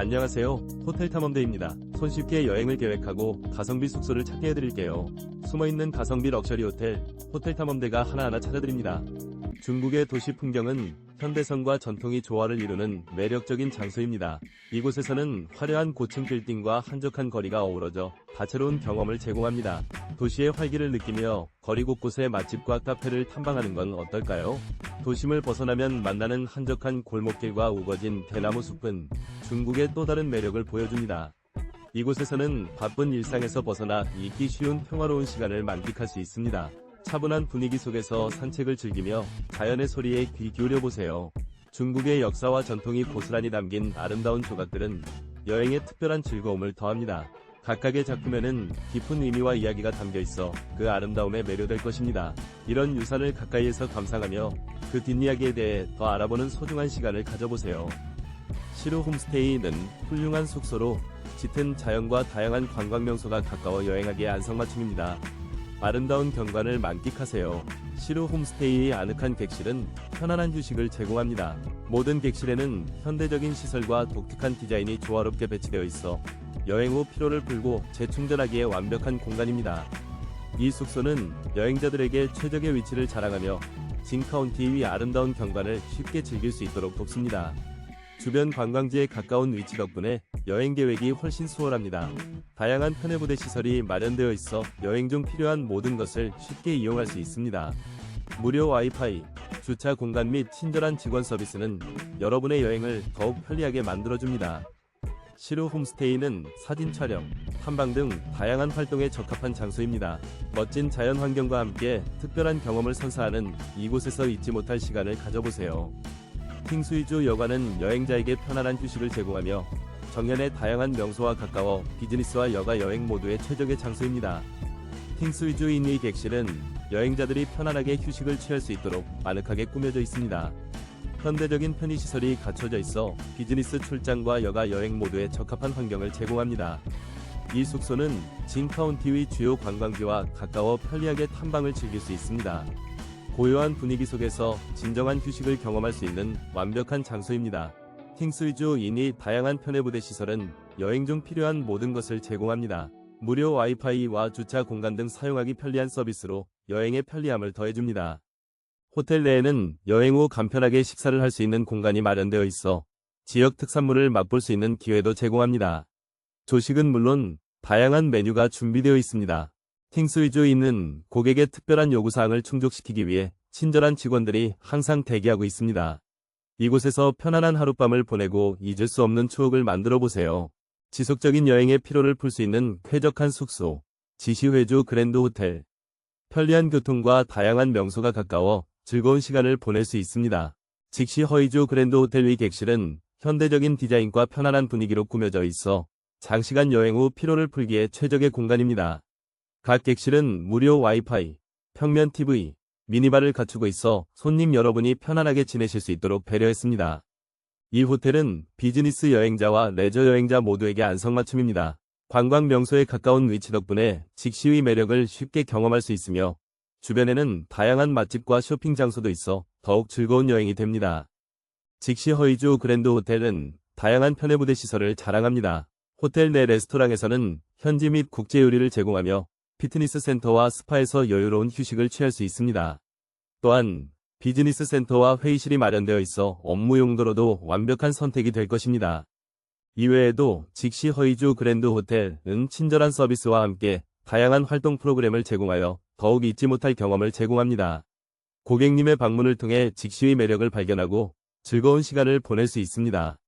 안녕하세요. 호텔 탐험대입니다. 손쉽게 여행을 계획하고 가성비 숙소를 찾게 해드릴게요. 숨어있는 가성비 럭셔리 호텔, 호텔 탐험대가 하나하나 찾아드립니다. 중국의 도시 풍경은 현대성과 전통이 조화를 이루는 매력적인 장소입니다. 이곳에서는 화려한 고층 빌딩과 한적한 거리가 어우러져 다채로운 경험을 제공합니다. 도시의 활기를 느끼며 거리 곳곳의 맛집과 카페를 탐방하는 건 어떨까요? 도심을 벗어나면 만나는 한적한 골목길과 우거진 대나무 숲은 중국의 또 다른 매력을 보여줍니다. 이곳에서는 바쁜 일상에서 벗어나 잊기 쉬운 평화로운 시간을 만끽할 수 있습니다. 차분한 분위기 속에서 산책을 즐기며 자연의 소리에 귀 기울여 보세요. 중국의 역사와 전통이 고스란히 담긴 아름다운 조각들은 여행에 특별한 즐거움을 더합니다. 각각의 작품에는 깊은 의미와 이야기가 담겨 있어 그 아름다움에 매료될 것입니다. 이런 유산을 가까이에서 감상하며 그 뒷이야기에 대해 더 알아보는 소중한 시간을 가져보세요. 시루 홈스테이는 훌륭한 숙소로 짙은 자연과 다양한 관광 명소가 가까워 여행하기에 안성맞춤입니다. 아름다운 경관을 만끽하세요. 시루 홈스테이의 아늑한 객실은 편안한 휴식을 제공합니다. 모든 객실에는 현대적인 시설과 독특한 디자인이 조화롭게 배치되어 있어 여행 후 피로를 풀고 재충전하기에 완벽한 공간입니다. 이 숙소는 여행자들에게 최적의 위치를 자랑하며 진 카운티 위 아름다운 경관을 쉽게 즐길 수 있도록 돕습니다. 주변 관광지에 가까운 위치 덕분에 여행 계획이 훨씬 수월합니다. 다양한 편의부대 시설이 마련되어 있어 여행 중 필요한 모든 것을 쉽게 이용할 수 있습니다. 무료 와이파이, 주차 공간 및 친절한 직원 서비스는 여러분의 여행을 더욱 편리하게 만들어줍니다. 시루 홈스테이는 사진 촬영, 탐방 등 다양한 활동에 적합한 장소입니다. 멋진 자연 환경과 함께 특별한 경험을 선사하는 이곳에서 잊지 못할 시간을 가져보세요. 킹스위주 여관은 여행자에게 편안한 휴식을 제공하며 정연의 다양한 명소와 가까워 비즈니스와 여가 여행 모두의 최적의 장소입니다. 킹스위주 인의 객실은 여행자들이 편안하게 휴식을 취할 수 있도록 아늑하게 꾸며져 있습니다. 현대적인 편의시설이 갖춰져 있어 비즈니스 출장과 여가 여행 모두에 적합한 환경을 제공합니다. 이 숙소는 진 카운티의 주요 관광지와 가까워 편리하게 탐방을 즐길 수 있습니다. 고요한 분위기 속에서 진정한 휴식을 경험할 수 있는 완벽한 장소입니다. 킹스위주 인이 다양한 편의부대 시설은 여행 중 필요한 모든 것을 제공합니다. 무료 와이파이와 주차 공간 등 사용하기 편리한 서비스로 여행의 편리함을 더해줍니다. 호텔 내에는 여행 후 간편하게 식사를 할 수 있는 공간이 마련되어 있어 지역 특산물을 맛볼 수 있는 기회도 제공합니다. 조식은 물론 다양한 메뉴가 준비되어 있습니다. 킹스위주 있는 고객의 특별한 요구사항을 충족시키기 위해 친절한 직원들이 항상 대기하고 있습니다. 이곳에서 편안한 하룻밤을 보내고 잊을 수 없는 추억을 만들어 보세요. 지속적인 여행의 피로를 풀 수 있는 쾌적한 숙소, 지시회주 그랜드 호텔. 편리한 교통과 다양한 명소가 가까워 즐거운 시간을 보낼 수 있습니다. 직시 허이주 그랜드 호텔 위 객실은 현대적인 디자인과 편안한 분위기로 꾸며져 있어 장시간 여행 후 피로를 풀기에 최적의 공간입니다. 각 객실은 무료 와이파이, 평면 TV, 미니바를 갖추고 있어 손님 여러분이 편안하게 지내실 수 있도록 배려했습니다. 이 호텔은 비즈니스 여행자와 레저 여행자 모두에게 안성맞춤입니다. 관광 명소에 가까운 위치 덕분에 직시의 매력을 쉽게 경험할 수 있으며 주변에는 다양한 맛집과 쇼핑 장소도 있어 더욱 즐거운 여행이 됩니다. 직시 허이주 그랜드 호텔은 다양한 편의부대 시설을 자랑합니다. 호텔 내 레스토랑에서는 현지 및 국제 요리를 제공하며 피트니스 센터와 스파에서 여유로운 휴식을 취할 수 있습니다. 또한 비즈니스 센터와 회의실이 마련되어 있어 업무 용도로도 완벽한 선택이 될 것입니다. 이외에도 직시 허이주 그랜드 호텔은 친절한 서비스와 함께 다양한 활동 프로그램을 제공하여 더욱 잊지 못할 경험을 제공합니다. 고객님의 방문을 통해 직시의 매력을 발견하고 즐거운 시간을 보낼 수 있습니다.